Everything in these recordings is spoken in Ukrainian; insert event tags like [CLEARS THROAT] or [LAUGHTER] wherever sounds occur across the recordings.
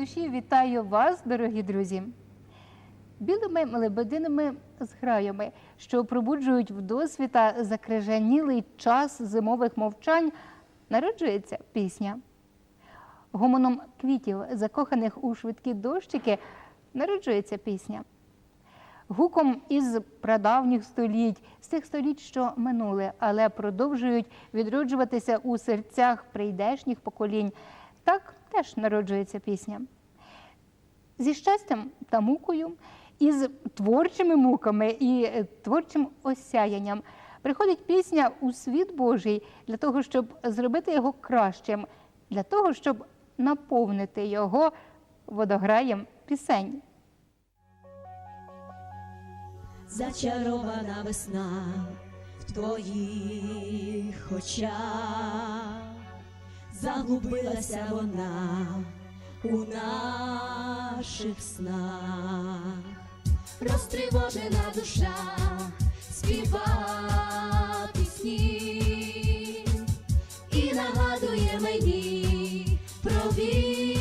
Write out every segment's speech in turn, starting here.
душі вітаю вас, дорогі друзі. Білими лебединими зграями, що пробуджують в досвіта закрижанілий час зимових мовчань, народжується пісня. Гомоном квітів, закоханих у швидкі дощики, народжується пісня. Гуком із прадавніх століть, з тих століть, що минули, але продовжують відроджуватися у серцях прийдешніх поколінь. Так теж народжується пісня. Зі щастям та мукою, із творчими муками і е, творчим осяянням приходить пісня у світ Божий для того, щоб зробити його кращим, для того, щоб наповнити його водограєм пісень. Зачарована весна в твоїх очах, заглубилася вона у наших снах, розтривожена душа співа пісні і нагадує мені про віщі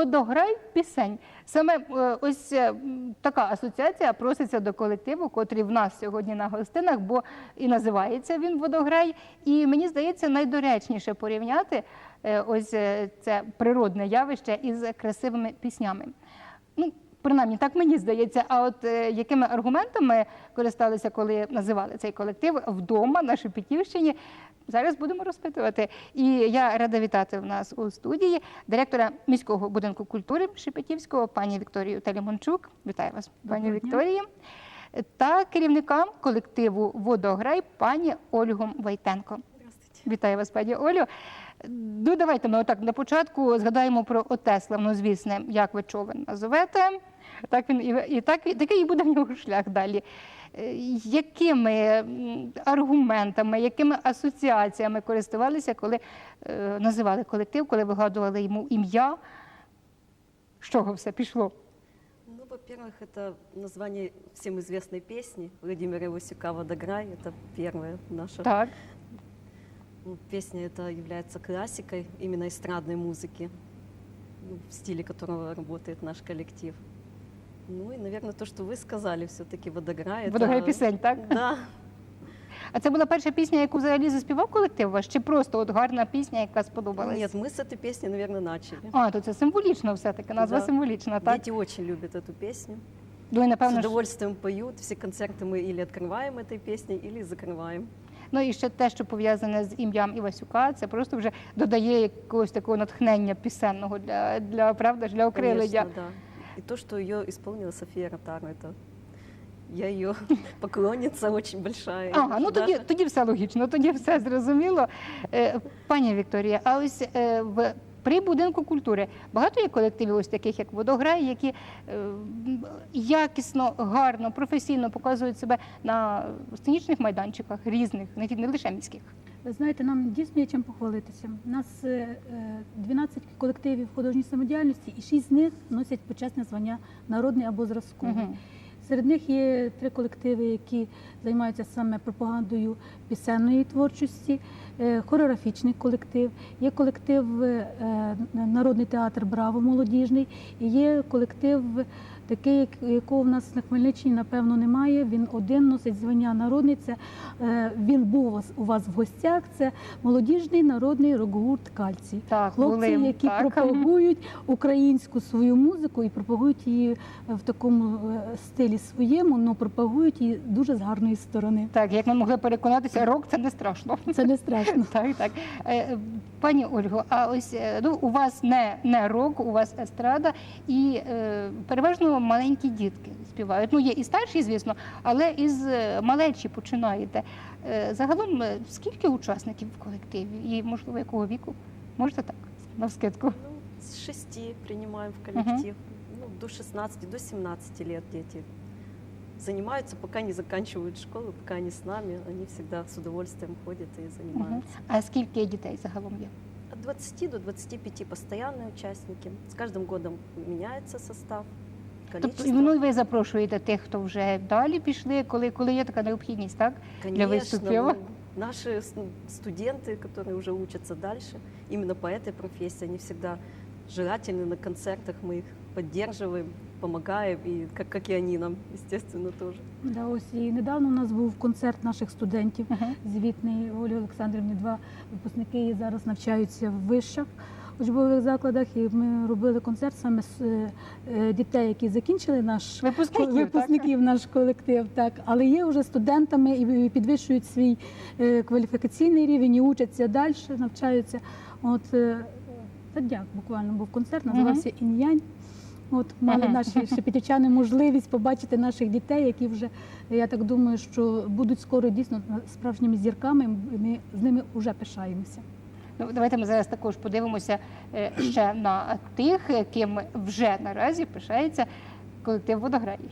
Водограй пісень. Саме е, ось е, така асоціація проситься до колективу, котрий в нас сьогодні на гостинах, бо і називається він водограй. І мені здається, найдоречніше порівняти е, ось це природне явище із красивими піснями. Ну, принаймні, так мені здається. А от е, якими аргументами користалися, коли називали цей колектив вдома на Шепетівщині, зараз будемо розпитувати. І я рада вітати в нас у студії директора міського будинку культури Шепетівського, пані Вікторію Талімончук. Вітаю вас, пані дня. Вікторії. Та керівника колективу Водограй пані Ольгу Вайтенко. Вітаю вас, пані Олю. Ну, давайте ми отак на початку згадаємо про оте славнозвісне, як ви човен назовете. Так він і, і так і такий і буде в нього шлях далі. Е, Якими м, аргументами, якими асоціаціями користувалися, коли е, називали колектив, коли вигадували йому ім'я? З чого все пішло? Ну, во-первых, это название всем известной песни Владимира Ивасюка «Водограй». Это первая наша Так. ну, песня. Это является классикой именно эстрадной музыки, ну, в стиле которого работает наш коллектив. Ну и, наверное, то, что вы сказали, все-таки «Водограй». это- Водограй пісень, так? Да, А це була перша пісня, яку взагалі заспівав колектив ваш, чи просто от гарна пісня, яка сподобалась? Нет, мы с этой песни, наверное, начали. А, то це символічно все-таки, назва Да. символічна, так? Дети очень любят эту песню. Ну і С напевно, ж- удовольствием поют. Все концерты мы или открываем этой песней, или закрываем. ну і ще те, що пов'язане з ім'ям Івасюка, це просто вже додає якогось такого натхнення пісенного для, для правда ж, для окрилення. Конечно, да. И то, что ее исполнила София Ротару, это я ее [LAUGHS] поклонница очень большая. Ага, ну тоді, тоді все логічно, тоді все зрозуміло. Е, Пані Вікторія, а ось е, в при будинку культури багато є колективів, ось таких як водограй, які е, якісно, гарно, професійно показують себе на сценічних майданчиках різних, не лише міських. Ви знаєте, нам дійсно є чим похвалитися. У нас е, е, 12 колективів художньої самодіяльності, і 6 з них носять почесне звання народний або зразковий. Мгм. Серед них є три колективи, які займаються саме пропагандою пісенної творчості, е, хореографічний колектив, є колектив е, Народний театр Браво молодіжний, і є колектив такий, якого в нас на Хмельниччині, напевно, немає. Він один носить звання народний. Це е, він був у вас, в гостях. Це молодіжний народний рок-гурт Кальцій. Так, Хлопці, були, які так. пропагують українську свою музику і пропагують її в такому е, стилі своєму, але пропагують її дуже з гарної сторони. Так, як ми могли переконатися, рок це не страшно. Це не страшно. [LAUGHS] Так, так. Е, Пані Ольго, а ось ну, у вас не, не рок, у вас естрада, і е, маленькі дітки співають. Ну, є і старші, звісно, але із е, малечі починаєте. Е, Загалом, е, скільки учасників в колективі і, можливо, якого віку? Можете так, навскидку? Ну, с шести принимаем в коллектив. Ну, до 16, до 17 лет дети занимаются, пока не заканчивают школу, пока они с нами. Они всегда с удовольствием ходят и занимаются. А скільки дітей загалом є? От 20 до 25 постоянные участники. С каждым годом меняется состав, Тобто количество. ну, ви запрошуєте тих, хто вже далі пішли, коли, коли є така необхідність, так? Конечно, выступила? ну, наши с- ну, студенты, которые уже учатся дальше, именно по этой профессии, они всегда желательны на концертах, мы их поддерживаем, помогаем, и как, как и они нам, естественно, тоже. Да, ось і недавно у нас був концерт наших студентів Мгм. звітний Олі Олександрівні. Два випускники зараз навчаються в вишах учбових закладах. І ми робили концерт саме з е, е, дітей, які закінчили наш Випускників, випускників наш колектив, так але є вже студентами і підвищують свій е, кваліфікаційний рівень і учаться далі, навчаються. От та дяк буквально був концерт, називався Ін'янь. От мали наші шепетівчани можливість побачити наших дітей, які вже я так думаю, що будуть скоро дійсно справжніми зірками. Ми з ними вже пишаємося. Ну, давайте ми зараз також подивимося е, ще на тих, ким вже наразі пишається колектив водограї.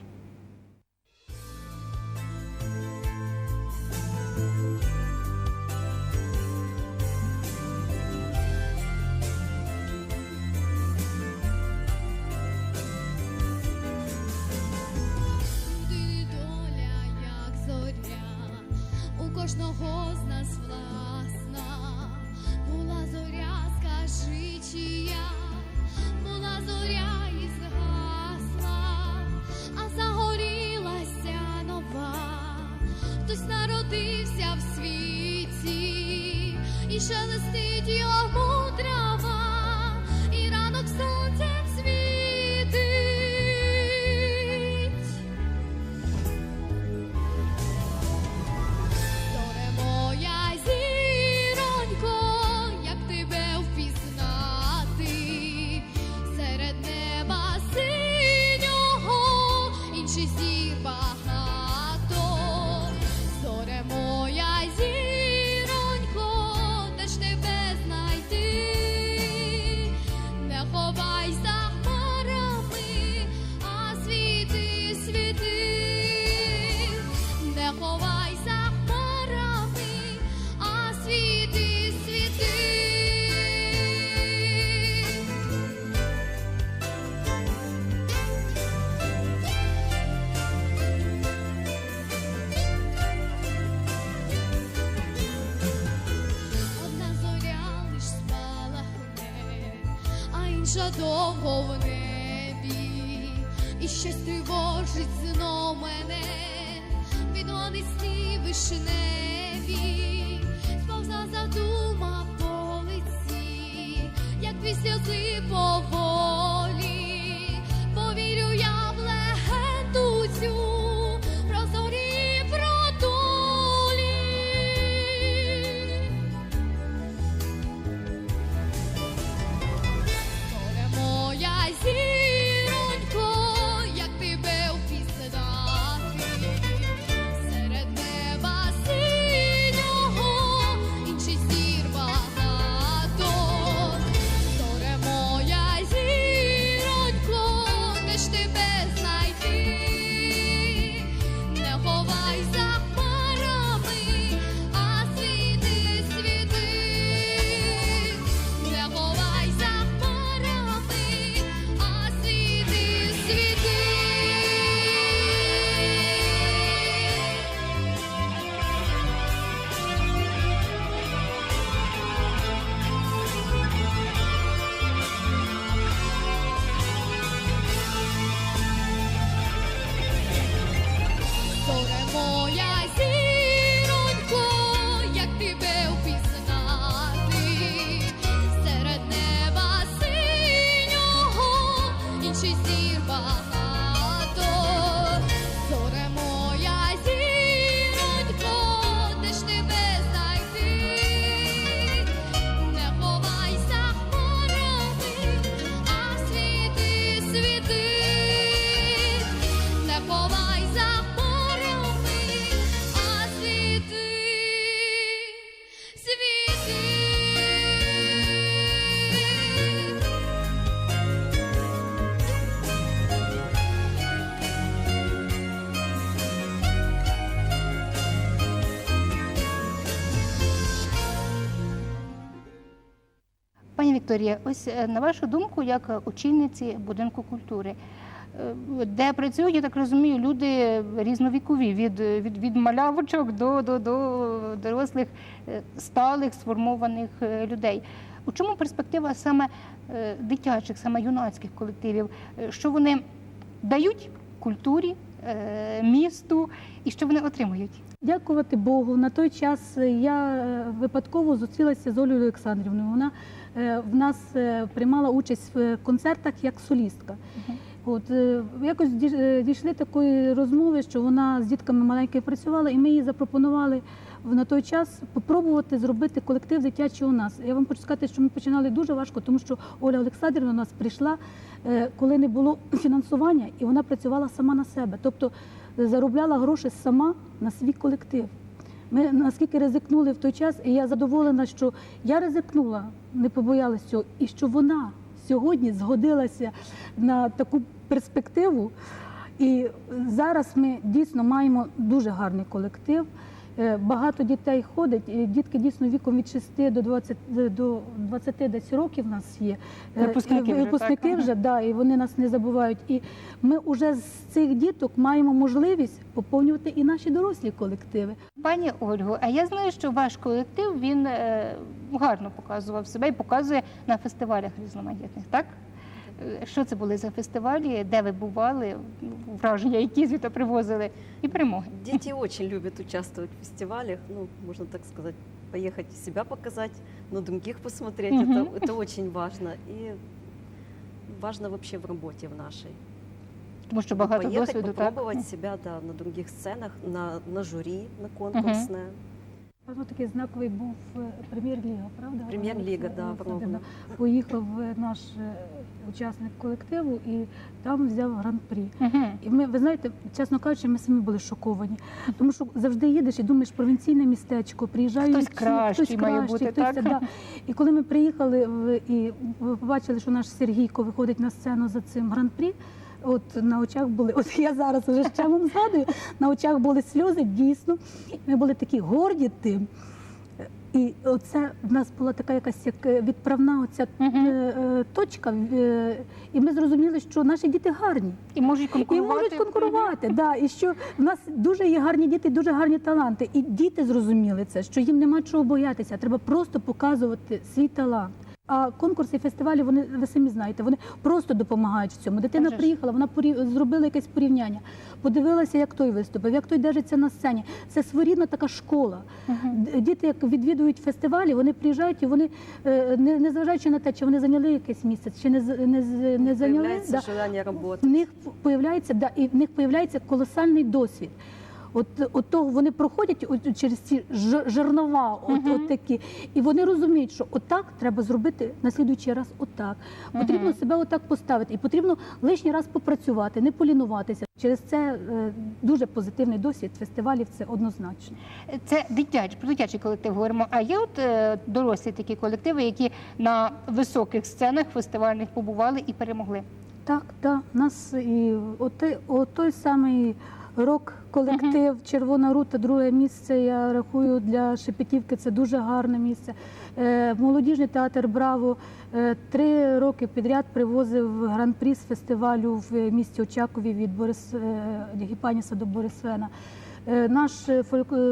Інша довго в небі, і щось тривожить знов мене, відгони сні вишневі, сповза задума по лиці, як дві сльози де ж тебе Вікторія, ось е, на вашу думку, як очільниці будинку культури, е, де працюють, я так розумію, люди різновікові, від, від, від малявочок до, до, до дорослих е, сталих сформованих людей. У чому перспектива саме дитячих, саме юнацьких колективів? Що вони дають культурі, місту і що вони отримують? Дякувати Богу. На той час я е, випадково зустрілася з Олею Олександрівною. Вона е, в нас е, приймала участь в концертах як солістка. От е, якось е, дійшли такої розмови, що вона з дітками маленькими працювала, і ми їй запропонували на той час попробувати зробити колектив дитячий у нас. Я вам хочу сказати, що ми починали дуже важко, тому що Оля Олександрівна у нас прийшла, е, коли не було [CLEARS THROAT] фінансування, і вона працювала сама на себе. Тобто е, заробляла гроші сама на свій колектив. Ми наскільки ризикнули в той час, і я задоволена, що я ризикнула, не побоялась цього, і що вона сьогодні згодилася на таку перспективу. І зараз ми дійсно маємо дуже гарний колектив. Е, Багато дітей ходить, і дітки дійсно віком від 6 до 20, до 20 десь років у нас є. Е, Випускники вже, випускники вже, да, і вони нас не забувають. І ми вже з цих діток маємо можливість поповнювати і наші дорослі колективи. Пані Ольгу, а я знаю, що ваш колектив він е, гарно показував себе і показує на фестивалях різноманітних, так? Що це були за фестивалі, де ви бували, враження, які звідти привозили, і перемоги. Дети очень любят участвовать в фестивалях, ну, можно так сказать, поехать и себя показать, на других посмотреть. Мгм. Это, это очень важно. И важно вообще в работе в нашей. Тому що багато Поехать, досвіду, так? попробовать себя да, на других сценах, на, на жюри, на конкурсное. Певно, такий знаковий був е, прем'єр-ліга, правда? Прем'єр-ліга, да, Ровно. Поїхав е, наш е, учасник колективу і там взяв гран-прі. І ми, ви знаєте, чесно кажучи, ми самі були шоковані. Тому що завжди їдеш і думаєш провінційне містечко, приїжджають Хтось кращий хтось має бути, хтось так? да. І коли ми приїхали і побачили, що наш Сергійко виходить на сцену за цим гран-прі, от на очах були, от я зараз вже ще вам згадую, на очах були сльози, дійсно. Ми були такі горді тим. І оце в нас була така якась як е, відправна оця Мгм. е, е, точка. І ми зрозуміли, що наші діти гарні. І можуть І конкурувати. можуть конкурувати, да, і що в нас дуже є гарні діти, дуже гарні таланти. І діти зрозуміли це, що їм нема чого боятися, треба просто показувати свій талант. А конкурси фестивалі, вони ви самі знаєте, вони просто допомагають в цьому. Дитина приїхала, вона порів- зробила якесь порівняння, подивилася, як той виступив, як той держиться на сцені. Це своєрідна така школа. Д- Діти, як відвідують фестивалі, вони приїжджають і вони, е, не, не зважаючи на те, чи вони зайняли якесь місце, чи не, не, не зайняли. Да, в них появляється да, і в них появляється колосальний досвід. От, от того вони проходять от через ці жернова, от, Мгм. от такі, і вони розуміють, що отак треба зробити на слідуючий раз. Отак потрібно Мгм. себе отак поставити, і потрібно лишній раз попрацювати, не полінуватися. Через це е, дуже позитивний досвід фестивалів. Це однозначно. Це дитячий, про дитячий колектив говоримо. А є от е, дорослі такі колективи, які на високих сценах фестивальних побували і перемогли. Так, так. У нас і отой, той самий рок-колектив Червона рута, друге місце. Я рахую для Шепетівки. Це дуже гарне місце. Е, Молодіжний театр Браво е, три роки підряд привозив гран-прі з фестивалю в місті Очакові від Борис е, Гіпаніса до Борисфена. Е, Наш е,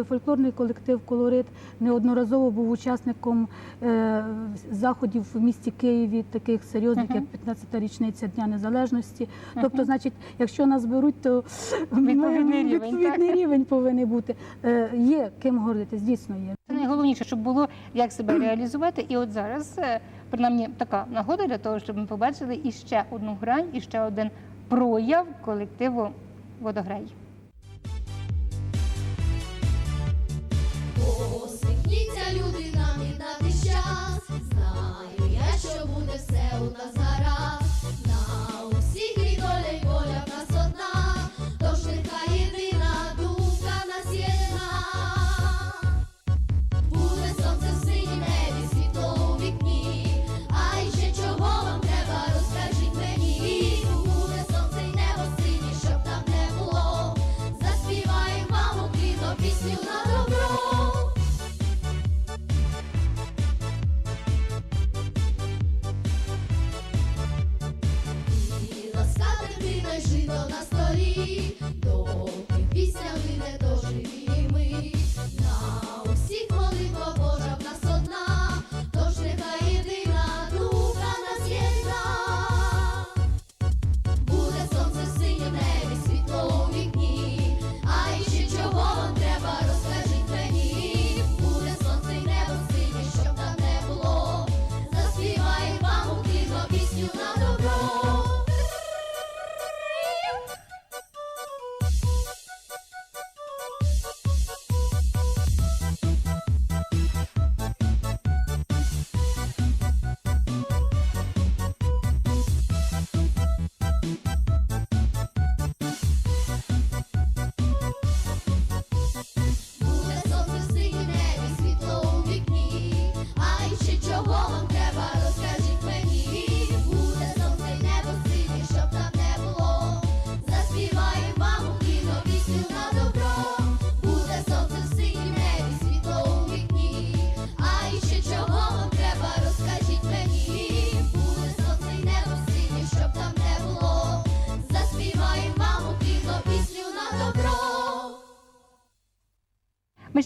фольклорний колектив Колорит неодноразово був учасником е, заходів в місті Києві, таких серйозних, як 15-та річниця Дня Незалежності. Тобто, значить, якщо нас беруть, то Відповідний рівень, відповідний рівень повинен бути. Е, Є ким гордитись, дійсно є. Найголовніше, щоб було як себе [CLEARS THROAT] реалізувати. І от зараз, е, принаймні, така нагода для того, щоб ми побачили іще одну грань, і ще один прояв колективу водограй.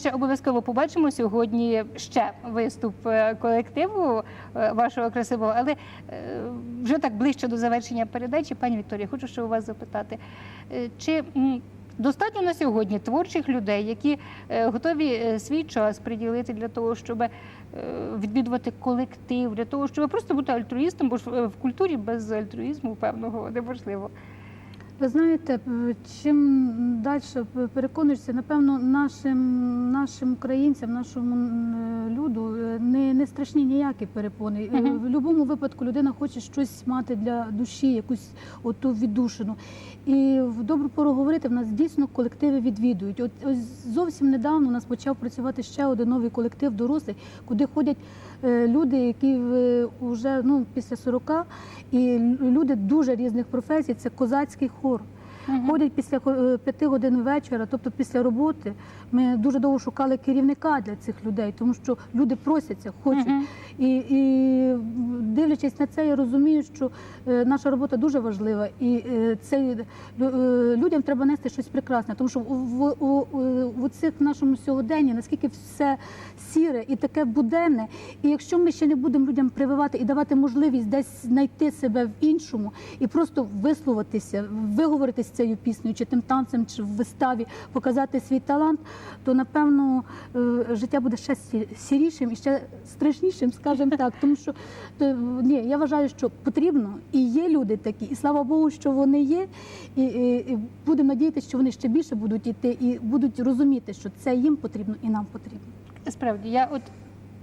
Ще обов'язково побачимо сьогодні ще виступ е, колективу е, вашого красивого, але е, вже так ближче до завершення передачі, пані Вікторія, хочу ще у вас запитати, чи достатньо на сьогодні творчих людей, які готові свій час приділити для того, щоб відвідувати колектив, для того, щоб просто бути альтруїстом, бо ж в культурі без альтруїзму певного неможливо. Ви знаєте, чим далі переконуєшся, напевно, нашим, нашим українцям, нашому люду е, не, не страшні ніякі перепони. Е, Мгм. В будь-якому випадку людина хоче щось мати для душі, якусь оту віддушину. І в добру пору говорити, в нас дійсно колективи відвідують. От ось зовсім недавно у нас почав працювати ще один новий колектив дорослий, куди ходять е, люди, які вже ну, після 40, і люди дуже різних професій. Це козацький хор. مشهور Ходять після е, п'яти годин вечора, тобто після роботи. Ми дуже довго шукали керівника для цих людей, тому що люди просяться, хочуть. І, і дивлячись на це, я розумію, що е, наша робота дуже важлива, і е, це людям треба нести щось прекрасне, тому що в, в, у- у цих нашому сьогоденні наскільки все сіре і таке буденне. І якщо ми ще не будемо людям прививати і давати можливість десь знайти себе в іншому і просто висловитися, виговоритися цією піснею, чи тим танцем, чи в виставі, показати свій талант, то напевно е, життя буде ще сірішим і ще страшнішим, скажімо так. Тому що ні, я вважаю, що потрібно і є люди такі, і слава Богу, що вони є. І, і, і будемо надіятися, що вони ще більше будуть йти і будуть розуміти, що це їм потрібно і нам потрібно. Справді, я от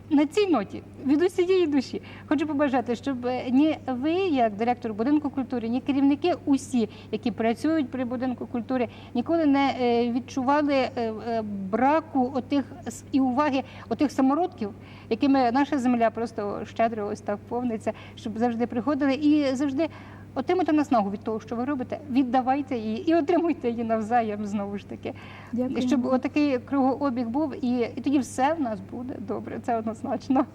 на цій ноті від усієї душі хочу побажати, щоб е, ні ви, як директор будинку культури, ні керівники усі, які працюють при будинку культури, ніколи не е, відчували е, браку отих і уваги отих самородків, якими наша земля просто щедро ось так повниться, щоб завжди приходили і завжди. Отримуйте наснагу від того, що ви робите, віддавайте її і отримуйте її навзаєм знову ж таки. Дякую. Щоб отакий кругообіг був, і, і тоді все в нас буде добре, це однозначно.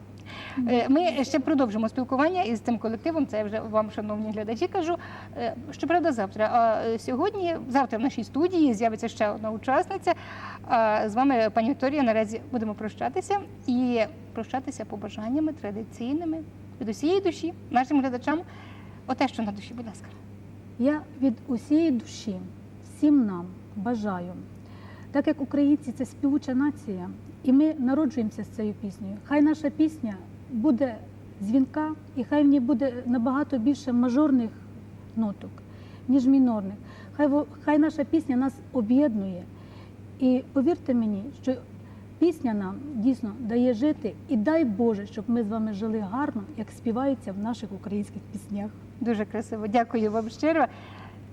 Е, Ми ще продовжимо спілкування із цим колективом. Це я вже вам, шановні глядачі, кажу. Е, Щоправда, завтра. А е, сьогодні, завтра в нашій студії з'явиться ще одна учасниця. А з вами, пані Вікторія, наразі будемо прощатися і прощатися побажаннями традиційними від усієї душі нашим глядачам. Оте, що на душі, будь ласка. Я від усієї душі всім нам бажаю, так як українці це співуча нація, і ми народжуємося з цією піснею. Хай наша пісня буде дзвінка, і хай в ній буде набагато більше мажорних ноток, ніж мінорних. Хай, хай наша пісня нас об'єднує. І повірте мені, що пісня нам дійсно дає жити, і дай Боже, щоб ми з вами жили гарно, як співається в наших українських піснях. Дуже красиво. Дякую вам щиро.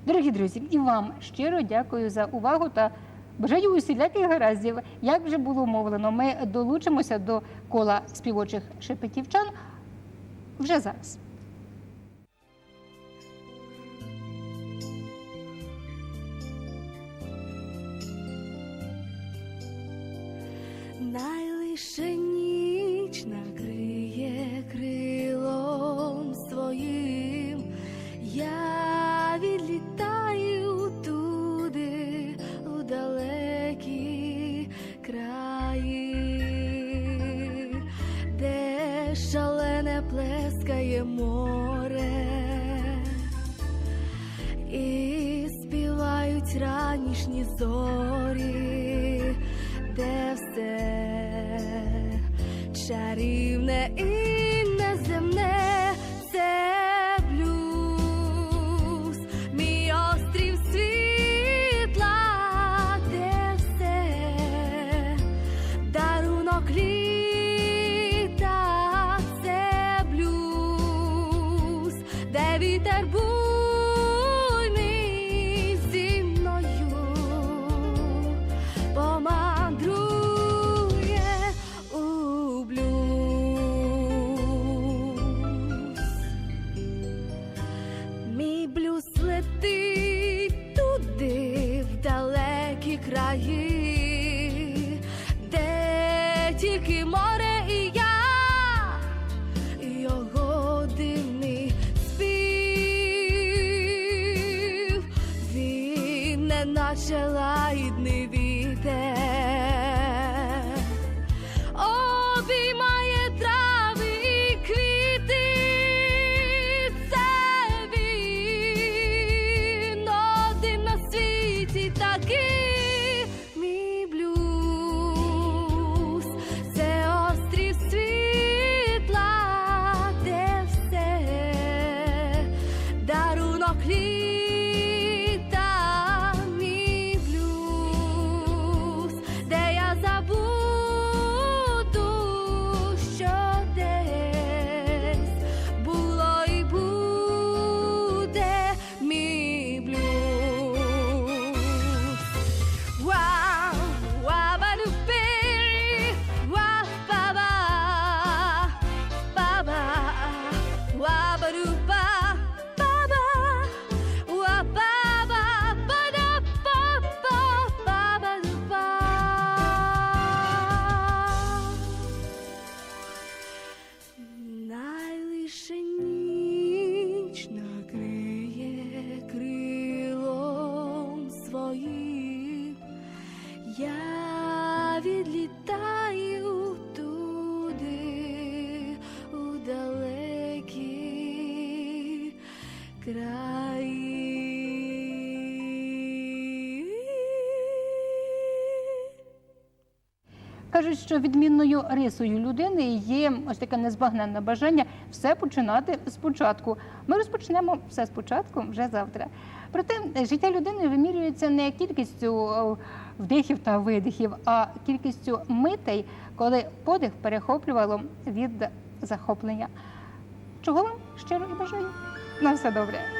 Дорогі друзі, і вам щиро дякую за увагу та бажаю усіляких гараздів. Як вже було мовлено, ми долучимося до кола співочих шепетівчан вже зараз. Найлише ніч накриє крилом своїм, я відлітаю туди у далекі краї, де шалене плескає море. І співають ранішні зорі, де все чарівне і краї. Кажуть, що відмінною рисою людини є ось таке незбагненне бажання все починати спочатку. Ми розпочнемо все спочатку вже завтра. Проте життя людини вимірюється не кількістю вдихів та видихів, а кількістю митей, коли подих перехоплювало від захоплення. Чого вам щиро і бажаю. На все добре.